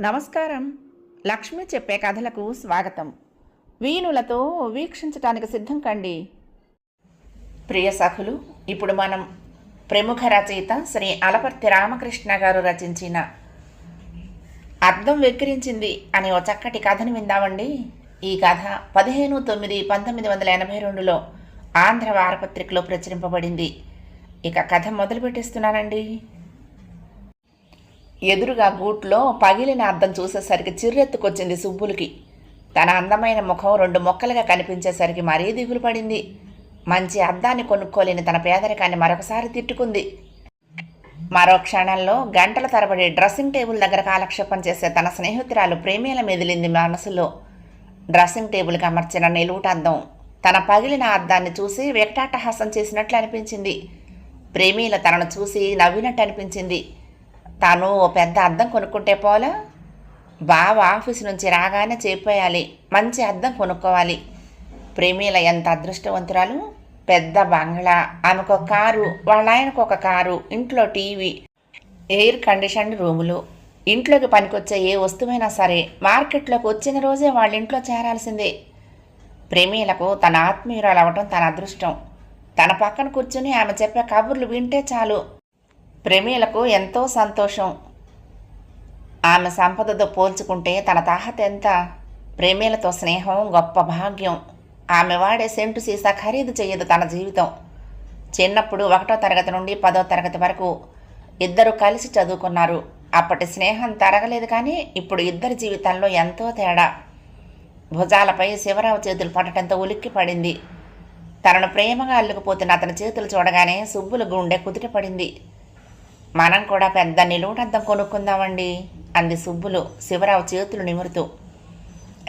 నమస్కారం. లక్ష్మి చెప్పే కథలకు స్వాగతం. వీణులతో వీక్షించటానికి సిద్ధం కండి. ప్రియ సఖులు ఇప్పుడు మనం ప్రముఖ రచయిత శ్రీ అలపర్తి రామకృష్ణ గారు రచించిన అర్థం వెక్కిరించింది అనే ఓ చక్కటి కథను విందామండి. ఈ కథ పదిహేను తొమ్మిది పంతొమ్మిది వందల ఎనభై రెండులో ఆంధ్ర వారపత్రికలో ప్రచురింపబడింది. ఇక కథ మొదలు పెట్టేస్తున్నానండి. ఎదురుగా గూట్లో పగిలిన అద్దం చూసేసరికి చిర్రెత్తుకొచ్చింది సుబ్బులకి. తన అందమైన ముఖం రెండు మొక్కలుగా కనిపించేసరికి మరీ దిగులు పడింది. మంచి అద్దాన్ని కొనుక్కోలేని తన పేదరికాన్ని మరొకసారి తిట్టుకుంది. మరో క్షణంలో గంటల తరబడి డ్రెస్సింగ్ టేబుల్ దగ్గర కాలక్షేపం చేసే తన స్నేహితురాలు ప్రేమీల మెదిలింది మనసులో. డ్రెస్సింగ్ టేబుల్కి అమర్చిన నిలువుటద్దం తన పగిలిన అద్దాన్ని చూసి వెకటాటహాసం చేసినట్లు అనిపించింది. ప్రేమీల తనను చూసి నవ్వినట్టు అనిపించింది తను ఓ పెద్ద అద్దం కొనుక్కుంటే పోలా? బావ ఆఫీస్ నుంచి రాగానే చెప్పేయాలి మంచి అద్దం కొనుక్కోవాలి. ప్రేమీల ఎంత అదృష్టవంతురాలు? పెద్ద బంగ్లా. ఆమెకు ఒక కారు వాళ్ళ ఆయనకు ఒక కారు ఇంట్లో టీవీ ఎయిర్ కండిషన్ రూములు. ఇంట్లోకి పనికొచ్చే ఏ వస్తువైనా సరే మార్కెట్లోకి వచ్చిన రోజే వాళ్ళ ఇంట్లో చేరాల్సిందే. ప్రేమీలకు తన ఆత్మీయురాలు అవ్వటం తన అదృష్టం. తన పక్కన కూర్చుని ఆమె చెప్పే కబుర్లు వింటే చాలు. ప్రేమీలకు ఎంతో సంతోషం. ఆమె సంపదతో పోల్చుకుంటే తన తాహత ఎంత? ప్రేమీలతో స్నేహం గొప్ప భాగ్యం. ఆమె వాడే సెంటు సీసా ఖరీదు చేయదు తన జీవితం. చిన్నప్పుడు ఒకటో తరగతి నుండి పదో తరగతి వరకు ఇద్దరు కలిసి చదువుకున్నారు. అప్పటి స్నేహం తరగలేదు కానీ ఇప్పుడు ఇద్దరి జీవితాల్లో ఎంతో తేడా. భుజాలపై శివరావు చేతులు పడటంతో ఉలిక్కి పడింది తనను ప్రేమగా అల్లుకుపోతున్న అతని చేతులు చూడగానే సుబ్బుల గుండె కుదుటపడింది మనం కూడా పెద్ద నిలువుటద్దం కొనుక్కుందామండి అంది సుబ్బులు శివరావు చేతులు నిమురుతూ.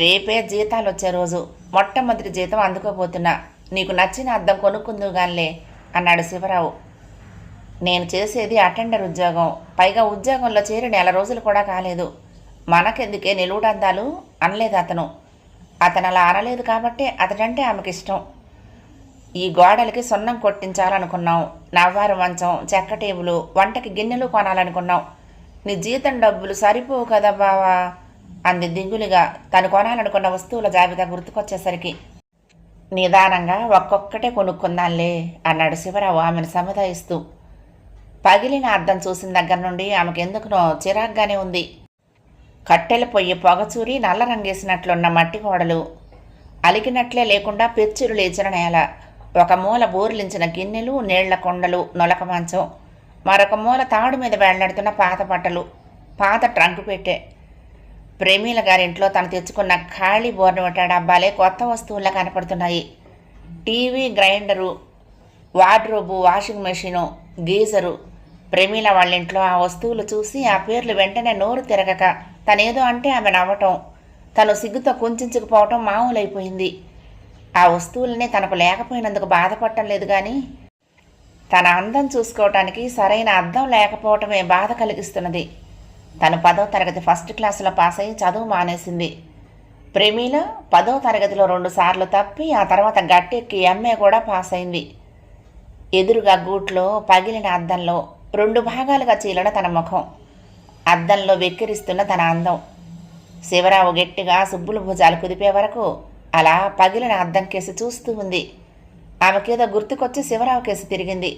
రేపే జీతాలు వచ్చే రోజు మొట్టమొదటి జీతం అందుకోబోతున్నా నీకు నచ్చిన అద్దం కొనుక్కుందుగానిలే అన్నాడు శివరావు. నేను చేసేది అటెండర్ ఉద్యోగం పైగా ఉద్యోగంలో చేరి నెల రోజులు కూడా కాలేదు. మనకెందుకే నిలువుటద్దాలు అనలేదు అతను. అతను అలా అనలేదు కాబట్టి అతడంటే ఆమెకి ఇష్టం ఈ గోడలకి సున్నం కొట్టించాలనుకున్నాం. నవ్వారు మంచం చెక్క టేబులు వంటకి గిన్నెలు కొనాలనుకున్నాం. నీ జీతం డబ్బులు సరిపోవు కదా బావా? అంది దిగులుగా. తను కొనాలనుకున్న వస్తువుల జాబితా గుర్తుకొచ్చేసరికి నిదానంగా ఒక్కొక్కటే కొనుక్కుందాంలే అన్నాడు శివరావు ఆమెను సముదాయిస్తూ. పగిలిన అర్థం చూసిన దగ్గర నుండి ఆమెకు ఎందుకునో చిరాగ్గానే ఉంది. కట్టెల పొయ్యి పొగచూరి నల్ల రంగేసినట్లున్న మట్టి గోడలు అలికినట్లే లేకుండా పెచ్చురు లేచిన నేల ఒక మూల బోర్లించిన గిన్నెలు నీళ్ళ కొండలు నొలక మంచం మరొక మూల తాడు మీద వెళ్ళాడుతున్న పాత బట్టలు పాత ట్రంక్ పెట్టే. ప్రేమీల గారింట్లో తను తెచ్చుకున్న ఖాళీ బోర్నవిట డబ్బాలే కొత్త వస్తువుల్లా కనపడుతున్నాయి. TV grinder wardrobe washing machine geyser. ప్రేమీల వాళ్ళ ఇంట్లో ఆ వస్తువులు చూసి ఆ పేర్లు వెంటనే నోరు తిరగక తనేదో అంటే ఆమె నవ్వటం తను సిగ్గుతో కుంచుకుపోవటం మామూలైపోయింది. ఆ వస్తువులనే తనకు లేకపోయినందుకు బాధపడటం లేదు కానీ తన అందం చూసుకోవటానికి సరైన అద్దం లేకపోవటమే బాధ కలిగిస్తున్నది. తను పదో తరగతి ఫస్ట్ క్లాసులో పాస్ అయ్యి చదువు మానేసింది. ప్రేమీల పదో తరగతిలో రెండు సార్లు తప్పి ఆ తర్వాత గట్టెక్కి ఎంఏ కూడా పాస్ అయింది. ఎదురుగా గూట్లో పగిలిన అద్దంలో రెండు భాగాలుగా చీలన తన ముఖం. అద్దంలో వెక్కిరిస్తున్న తన అందం. శివరావు గట్టిగా సుబ్బులు భుజాలు కుదిపే వరకు అలా పగిలిన అద్దం కేసి చూస్తూ ఉంది. ఆమెకేదో గుర్తుకొచ్చి శివరావు కేసి తిరిగింది.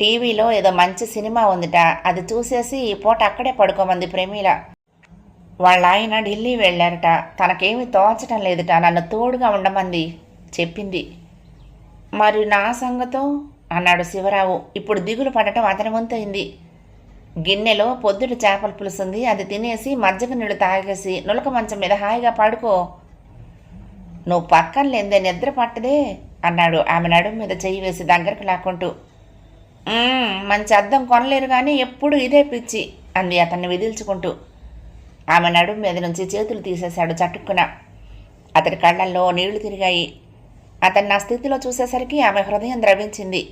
టీవీలో ఏదో మంచి సినిమా ఉందిట అది చూసేసి ఈ పూట అక్కడే పడుకోమంది ప్రేమీల. వాళ్ళ ఆయన ఢిల్లీ వెళ్ళారట. తనకేమీ తోచటం లేదుట నన్ను తోడుగా ఉండమంది చెప్పింది. మరి నా సంగతో? అన్నాడు శివరావు. ఇప్పుడు దిగులు పడటం అతని వంతైంది గిన్నెలో పొద్దుట చేపల పులుసుంది అది తినేసి మజ్జిగ నీళ్ళు తాగేసి నులక మంచం మీద హాయిగా పడుకో. నువ్వు పక్కన లేదే నిద్ర పట్టదే అన్నాడు ఆమె నడుము మీద చెయ్యి వేసి దగ్గరకు లాక్కుంటూ. మంచి అద్దం కొనలేరు కానీ ఎప్పుడు ఇదే పిచ్చి అంది అతన్ని విదిల్చుకుంటూ. ఆమె నడుము మీద నుంచి చేతులు తీసేశాడు చటుక్కున. అతడి కళ్ళల్లో నీళ్ళు తిరిగాయి. అతన్ని నా స్థితిలో చూసేసరికి ఆమె హృదయం ద్రవించింది.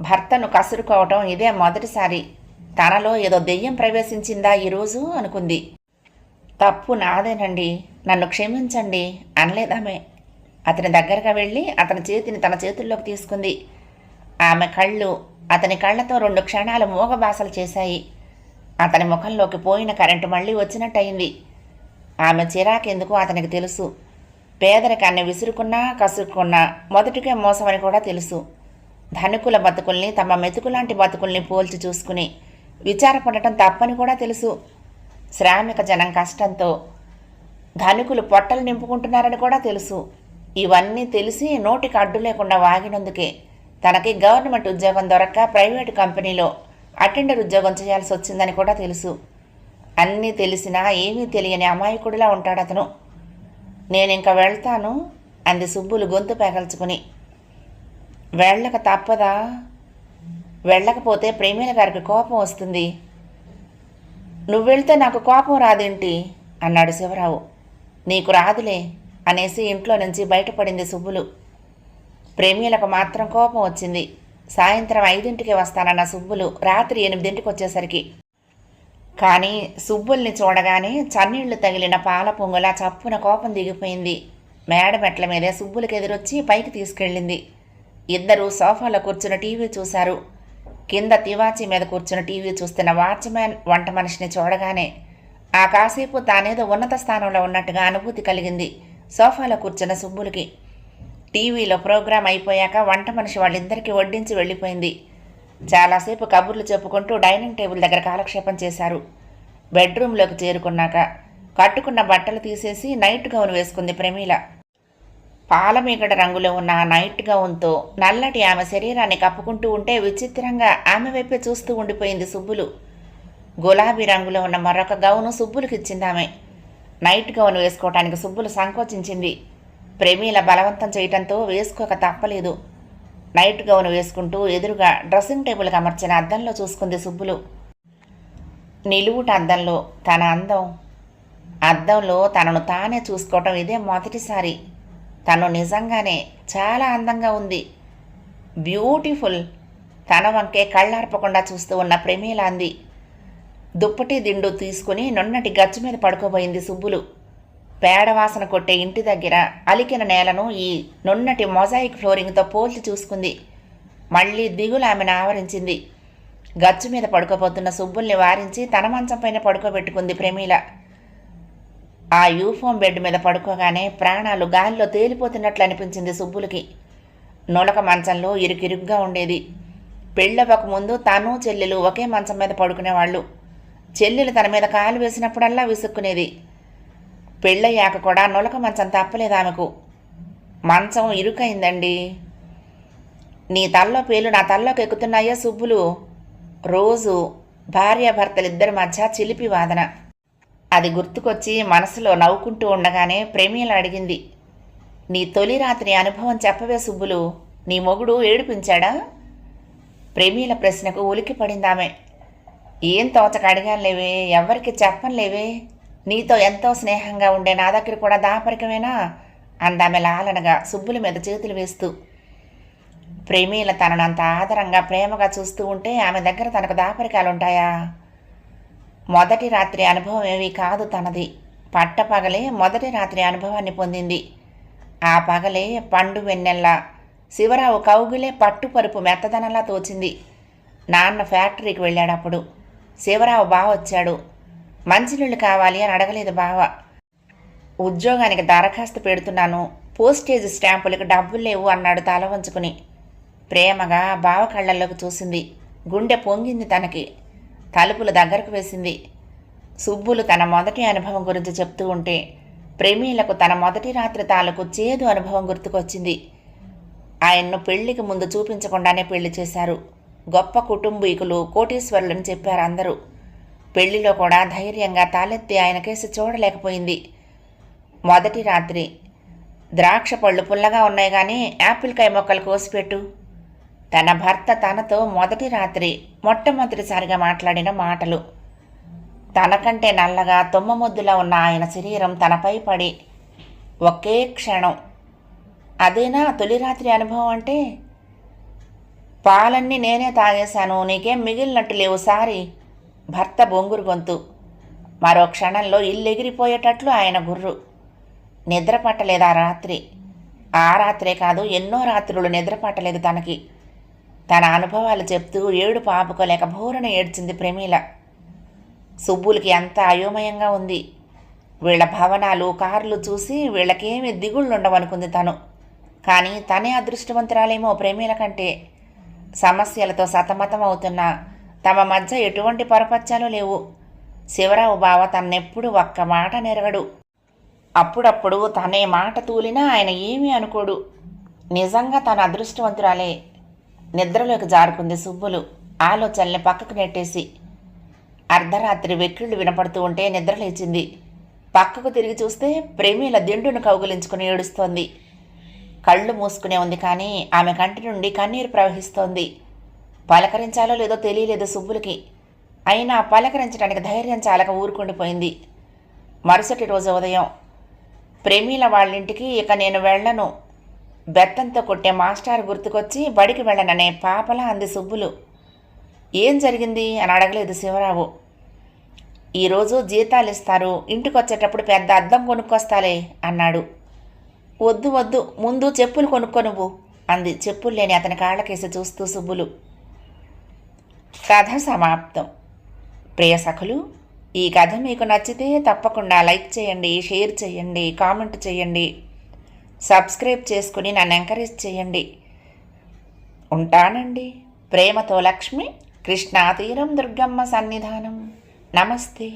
భర్తను కసురుకోవటం ఇదే మొదటిసారి. తనలో ఏదో దెయ్యం ప్రవేశించిందా ఈరోజు అనుకుంది. తప్పు నాదేనండి. నన్ను క్షమించండి అనలేదామె. అతని దగ్గరగా వెళ్ళి అతని చేతిని తన చేతుల్లోకి తీసుకుంది. ఆమె కళ్ళు అతని కళ్ళతో రెండు క్షణాలు మూగబాసలు చేశాయి. అతని ముఖంలోకి పోయిన కరెంటు మళ్ళీ వచ్చినట్టయింది. ఆమె చిరాకెందుకు అతనికి తెలుసు. పేదరికాన్ని విసురుకున్నా కసురుకున్నా మొదటికే మోసమని కూడా తెలుసు. ధనికుల బతుకుల్ని తమ మెతుకులాంటి బతుకుల్ని పోల్చి చూసుకుని విచారపడటం తప్పని కూడా తెలుసు. శ్రామిక జనం కష్టంతో ధనికులు పొట్టలు నింపుకుంటున్నారని కూడా తెలుసు. ఇవన్నీ తెలిసి నోటికి అడ్డు లేకుండా వాగినందుకే తనకి గవర్నమెంట్ ఉద్యోగం దొరక్క ప్రైవేటు కంపెనీలో అటెండర్ ఉద్యోగం చేయాల్సి వచ్చిందని కూడా తెలుసు. అన్నీ తెలిసినా ఏమీ తెలియని అమాయకుడిలా ఉంటాడు అతను. నేను ఇంకా వెళ్తాను అంది సుబ్బులు గొంతు పెగల్చుకుని. వెళ్ళక తప్పదా? వెళ్ళకపోతే ప్రేమిల గారికి కోపం వస్తుంది. నువ్వు వెళ్తే నాకు కోపం రాదేంటి? అన్నాడు శివరావు. నీకు రాదులే అనేసి ఇంట్లో నుంచి బయటపడింది సుబ్బులు. ప్రేమీలకు మాత్రం కోపం వచ్చింది. సాయంత్రం ఐదింటికి వస్తానన్న సుబ్బులు రాత్రి ఎనిమిదింటికి వచ్చేసరికి కానీ సుబ్బుల్ని చూడగానే చన్నీళ్ళు తగిలిన పాల పొంగులా చప్పున కోపం దిగిపోయింది. మేడ మెట్ల మీదే సుబ్బులకి ఎదురొచ్చి పైకి తీసుకెళ్ళింది. ఇద్దరు సోఫాలో కూర్చుని టీవీ చూశారు. కింద తివాచి మీద కూర్చుని టీవీ చూస్తున్న వాచ్మ్యాన్ వంట మనిషిని చూడగానే ఆ కాసేపు తానేదో ఉన్నత స్థానంలో ఉన్నట్టుగా అనుభూతి కలిగింది. సోఫాలో కూర్చున్న సుబ్బులకి. టీవీలో ప్రోగ్రాం అయిపోయాక వంట మనిషి వాళ్ళిద్దరికీ వడ్డించి వెళ్ళిపోయింది. చాలాసేపు కబుర్లు చెప్పుకుంటూ డైనింగ్ టేబుల్ దగ్గర కాలక్షేపం చేశారు. బెడ్రూమ్లోకి చేరుకున్నాక కట్టుకున్న బట్టలు తీసేసి నైట్ గౌన్ వేసుకుంది ప్రమీల. పాలమీగడ రంగులో ఉన్న ఆ నైట్ గౌన్తో నల్లటి ఆమె శరీరాన్ని కప్పుకుంటూ ఉంటే విచిత్రంగా ఆమె వైపే చూస్తూ ఉండిపోయింది సుబ్బులు. గులాబీ రంగులో ఉన్న మరొక గౌను సుబ్బులకు నైట్ గౌను వేసుకోవటానికి సుబ్బులు సంకోచించింది. ప్రేమీల బలవంతం చేయటంతో వేసుకోక తప్పలేదు. నైట్ గౌను వేసుకుంటూ ఎదురుగా డ్రెస్సింగ్ టేబుల్కి అమర్చిన అద్దంలో చూసుకుంది సుబ్బులు. నిలువుట అద్దంలో తన అందం. అద్దంలో తనను తానే చూసుకోవటం ఇదే మొదటిసారి. తను నిజంగానే చాలా అందంగా ఉంది. బ్యూటిఫుల్. తన వంకే కళ్ళార్పకుండా చూస్తూ ఉన్న ప్రమీల అంది. దుప్పటి దిండు తీసుకుని నున్నటి గచ్చు మీద పడుకోబోయింది సుబ్బులు. పేడవాసన కొట్టే ఇంటి దగ్గర అలికిన నేలను ఈ నున్నటి మొజాయిక్ ఫ్లోరింగ్తో పోల్చి చూసుకుంది. మళ్ళీ దిగులు ఆమెను ఆవరించింది. గచ్చు మీద పడుకోబోతున్న సుబ్బుల్ని వారించి తన మంచం పైన పడుకోబెట్టుకుంది ప్రమీల. ఆ యూఫోమ్ బెడ్ మీద పడుకోగానే ప్రాణాలు గాలిలో తేలిపోతున్నట్లు అనిపించింది సుబ్బులకి. నొలక మంచంలో ఇరుకిరుగ్గా ఉండేది. పెళ్ళవక ముందు తను చెల్లెలు ఒకే మంచం మీద పడుకునేవాళ్ళు. చెల్లెలు తన మీద కాలు వేసినప్పుడల్లా విసుక్కునేది. పెళ్ళయ్యాక కూడా నులక మంచం తప్పలేదు ఆమెకు. మంచం ఇరుకైందండి. నీ తల్లో పేలు నా తల్లోకి ఎక్కుతున్నాయో సుబ్బులు? రోజు భార్యాభర్తలిద్దరి మధ్య చిలిపి వాదన. అది గుర్తుకొచ్చి మనసులో నవ్వుకుంటూ ఉండగానే ప్రేమీల అడిగింది. నీ తొలి రాత్రి అనుభవం చెప్పవే సుబ్బులు. నీ మొగుడు ఏడిపించాడా? ప్రేమీల ప్రశ్నకు ఉలికి పడిందామె ఏం తోచక అడిగానులేవే? ఎవ్వరికి చెప్పలేవే నీతో ఎంతో స్నేహంగా ఉండే నా దగ్గర కూడా దాపరికమేనా? అందామె లాలనగా సుబ్బుల మీద చేతులు వేస్తూ. ప్రేమీల తనను అంత ఆదరంగా ప్రేమగా చూస్తూ ఉంటే ఆమె దగ్గర తనకు దాపరికాలుంటాయా? మొదటి రాత్రి అనుభవం ఏమీ కాదు తనది. పట్టపగలే మొదటి రాత్రి అనుభవాన్ని పొందింది. ఆ పగలే పండు వెన్నెల్లా శివరావు కౌగులే పట్టుపరుపు మెత్తదనంలా తోచింది. నాన్న ఫ్యాక్టరీకి వెళ్ళాడప్పుడు శివరావు బావ వచ్చాడు. మంచినీళ్ళు కావాలి అని అడగలేదు బావ. ఉద్యోగానికి దరఖాస్తు పెడుతున్నాను. పోస్టేజ్ స్టాంపులకు డబ్బులు లేవు అన్నాడు తల వంచుకుని. ప్రేమగా బావ కళ్ళల్లోకి చూసింది. గుండె పొంగింది తనకి. తలుపులు దగ్గరకు వేసింది. సుబ్బులు తన మొదటి అనుభవం గురించి చెప్తూ ఉంటే ప్రేమీలకు తన మొదటి రాత్రి తాలూకు చేదు అనుభవం గుర్తుకొచ్చింది. ఆయన్ను పెళ్ళికి ముందు చూపించకుండానే పెళ్ళి చేశారు. గొప్ప కుటుంబీకులు కోటీశ్వరులని చెప్పారు అందరూ. పెళ్ళిలో కూడా ధైర్యంగా తాలెత్తి ఆయన కేసు చూడలేకపోయింది. మొదటి రాత్రి ద్రాక్ష పళ్ళు పుల్లగా ఉన్నాయి కానీ యాపిల్కాయ మొక్కలు కోసిపెట్టు. తన భర్త తనతో మొదటి రాత్రి మొట్టమొదటిసారిగా మాట్లాడిన మాటలు. తనకంటే నల్లగా తుమ్మముద్దులా ఉన్న ఆయన శరీరం తనపై పడి ఒకే క్షణం. అదేనా తొలి రాత్రి అనుభవం అంటే? పాలన్నీ నేనే తాగేశాను నీకేం మిగిలినట్టు లేవు సారి. భర్త బొంగురు గొంతు. మరో క్షణంలో ఇల్లు ఎగిరిపోయేటట్లు ఆయన గుర్రు. నిద్ర పట్టలేదు ఆ రాత్రి? ఆ రాత్రే కాదు ఎన్నో రాత్రులు నిద్ర పట్టలేదు తనకి. తన అనుభవాలు చెప్తూ ఏడు పాపుకోలేక భోరన ఏడ్చింది ప్రమీల. సుబ్బులకి అంత అయోమయంగా ఉంది. వీళ్ళ భవనాలు కార్లు చూసి వీళ్ళకేమి దిగుళ్ళు ఉండవనుకుంది తను. కానీ తనే అదృష్టవంతురాలేమో ప్రేమీల కంటే. సమస్యలతో సతమతం అవుతున్న తమ మధ్య ఎటువంటి పరపత్యాలు లేవు. శివరావు బావ తన్నెప్పుడు ఒక్క మాట నెరగడు. అప్పుడప్పుడు తనే మాట తూలినా ఆయన ఏమీ అనుకోడు. నిజంగా తన అదృష్టవంతురాలే. నిద్రలోకి జారుకుంది సుబ్బులు. ఆలోచనల్ని పక్కకు నెట్టేసి. అర్ధరాత్రి వెక్కిళ్ళు వినపడుతూ ఉంటే నిద్ర లేచింది. పక్కకు తిరిగి చూస్తే ప్రేమీల దిండును కౌగులించుకుని ఏడుస్తోంది. కళ్ళు మూసుకునే ఉంది కానీ ఆమె కంటి నుండి కన్నీరు ప్రవహిస్తోంది. పలకరించాలో లేదో తెలియలేదు సుబ్బులకి. అయినా పలకరించడానికి ధైర్యం చాలక ఊరుకుండిపోయింది మరుసటి రోజు ఉదయం ప్రేమీల వాళ్ళింటికి ఇక నేను వెళ్ళను. బెత్తంతో కొట్టే మాస్టర్ గుర్తుకొచ్చి బడికి వెళ్ళననే పాపలా అంది సుబ్బులు. ఏం జరిగింది అని అడగలేదు శివరావు. ఈరోజు జీతాలు ఇస్తారు ఇంటికొచ్చేటప్పుడు పెద్ద అద్దం కొనుక్కొస్తాలే అన్నాడు. వద్దు వద్దు ముందు చెప్పులు కొనుక్కో నువ్వు అంది. చెప్పులు లేని అతని కాళ్ళకేసి చూస్తూ సుబ్బులు. కథ సమాప్తం. ప్రియ సఖులు ఈ కథ మీకు నచ్చితే తప్పకుండా లైక్ చేయండి షేర్ చేయండి కామెంట్ చేయండి. సబ్స్క్రైబ్ చేసుకుని నన్ను ఎంకరేజ్ చేయండి. ఉంటానండి. ప్రేమతో లక్ష్మి కృష్ణా తీరం దుర్గమ్మ సన్నిధానం. నమస్తే.